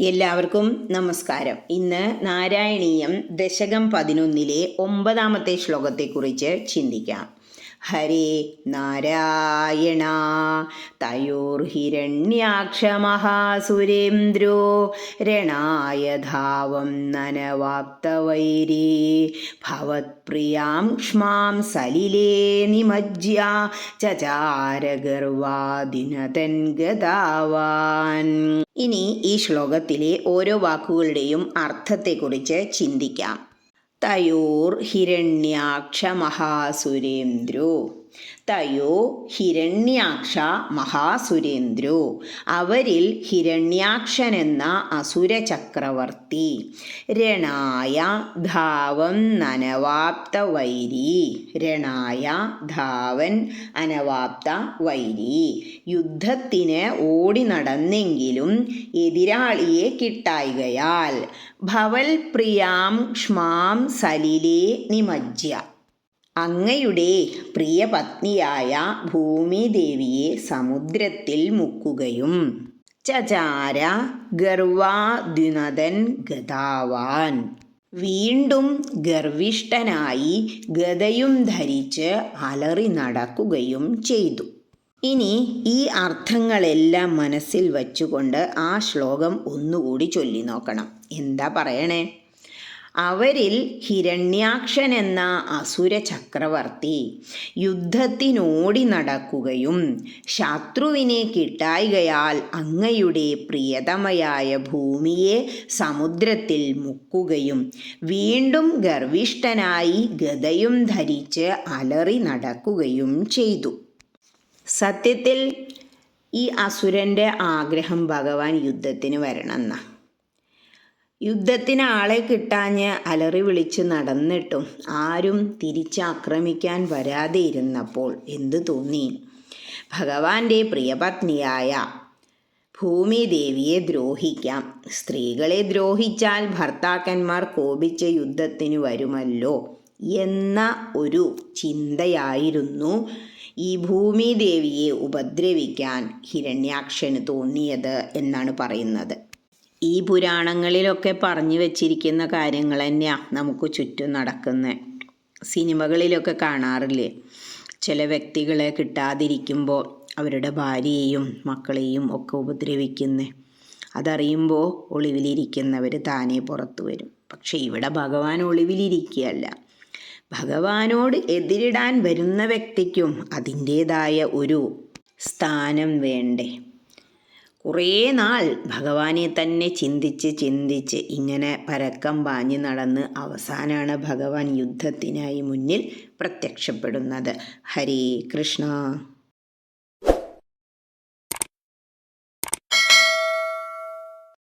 എല്ലാവർക്കും നമസ്കാരം. ഇന്ന് നാരായണീയം ദശകം പതിനൊന്നിലെ ഒമ്പതാമത്തെ ശ്ലോകത്തെക്കുറിച്ച് ചിന്തിക്കാം. ഹരേ നാരായണ. തയോർഹിരണ്യാക്ഷമഹാസുരേന്ദ്രോ രണായ ധാവം നനവാപ്തവൈരീ ഭവത്പ്രിയാം ക്ഷ്മാം സലിലേ നിമജ്യ ചചാരഗർവാദിനതൻ ഗതാവാൻ ഇനി ഈ ശ്ലോകത്തിലെ ഓരോ വാക്കുകളുടെയും അർത്ഥത്തെക്കുറിച്ച് ചിന്തിക്കാം. തയോർ ഹിരണ്യാക്ഷ മഹാസുരേന്ദ്രോ തയോ ഹിരണ്യാക്ഷ മഹാസുരേന്ദ്രോ. അവരിൽ ഹിരണ്യാക്ഷൻ എന്ന അസുര ചക്രവർത്തി. രണായ ധാവം നനവാപ്ത വൈരി. രണായ ധാവൻ അനവാപ്ത വൈരി. യുദ്ധത്തിന് ഓടി നടന്നെങ്കിലും എതിരാളിയെ കിട്ടായികയാൽ ഭവൽ പ്രിയാം ക്ഷ്മാം സലിലേ നിമജ്യ അങ്ങയുടെ പ്രിയപത്നിയായ ഭൂമിദേവിയെ സമുദ്രത്തിൽ മുക്കുകയും ചചാര ഗർവാദ്യുനതൻ ഗതാവാൻ വീണ്ടും ഗർവിഷ്ഠനായി ഗതയും ധരിച്ച് അലറി നടക്കുകയും ചെയ്തു. ഇനി ഈ അർത്ഥങ്ങളെല്ലാം മനസ്സിൽ വച്ചുകൊണ്ട് ആ ശ്ലോകം ഒന്നുകൂടി ചൊല്ലി നോക്കണം എന്താ പറയണേ? അവരിൽ ഹിരണ്യാക്ഷൻ എന്ന അസുര ചക്രവർത്തി യുദ്ധത്തിനോടി നടക്കുകയും ശത്രുവിനെ കിട്ടായികയാൽ അങ്ങയുടെ പ്രിയതമയായ ഭൂമിയെ സമുദ്രത്തിൽ മുക്കുകയും വീണ്ടും ഗർവിഷ്ഠനായി ഗതയും ധരിച്ച് അലറി നടക്കുകയും ചെയ്തു. സത്യത്തിൽ ഈ അസുരന്റെ ആഗ്രഹം ഭഗവാൻ യുദ്ധത്തിന് വരണമെന്ന യുദ്ധത്തിന് ആളെ കിട്ടാഞ്ഞ് അലറി വിളിച്ച് നടന്നിട്ടും ആരും തിരിച്ചാക്രമിക്കാൻ വരാതെ ഇരുന്നപ്പോൾ എന്തു തോന്നി? ഭഗവാന്റെ പ്രിയപത്നിയായ ഭൂമിദേവിയെ ദ്രോഹിക്കാം. സ്ത്രീകളെ ദ്രോഹിച്ചാൽ ഭർത്താക്കന്മാർ കോപിച്ച് യുദ്ധത്തിന് വരുമല്ലോ എന്ന ഒരു ചിന്തയായിരുന്നു ഈ ഭൂമിദേവിയെ ഉപദ്രവിക്കാൻ ഹിരണ്യാക്ഷന് തോന്നിയത് എന്നാണ് പറയുന്നത്. ഈ പുരാണങ്ങളിലൊക്കെ പറഞ്ഞു വച്ചിരിക്കുന്ന കാര്യങ്ങൾ തന്നെയാണ് നമുക്ക് ചുറ്റും നടക്കുന്നത് സിനിമകളിലൊക്കെ കാണാറില്ലേ? ചില വ്യക്തികളെ കിട്ടാതിരിക്കുമ്പോൾ അവരുടെ ഭാര്യയെയും മക്കളെയും ഒക്കെ ഉപദ്രവിക്കുന്നത് അതറിയുമ്പോൾ ഒളിവിലിരിക്കുന്നവർ താനേ പുറത്തു വരും. പക്ഷേ ഇവിടെ ഭഗവാൻ ഒളിവിലിരിക്കുകയല്ല. ഭഗവാനോട് എതിരിടാൻ വരുന്ന വ്യക്തിക്കും അതിന്റേതായ ഒരു സ്ഥാനം വേണ്ടേ. കുറേ നാൾ ഭഗവാനെ തന്നെ ചിന്തിച്ച് ചിന്തിച്ച് ഇങ്ങനെ പരക്കം പാഞ്ഞ് നടന്ന് അവസാനമാണ് ഭഗവാൻ യുദ്ധത്തിനായി മുന്നിൽ പ്രത്യക്ഷപ്പെടുന്നത്. ഹരേ കൃഷ്ണ.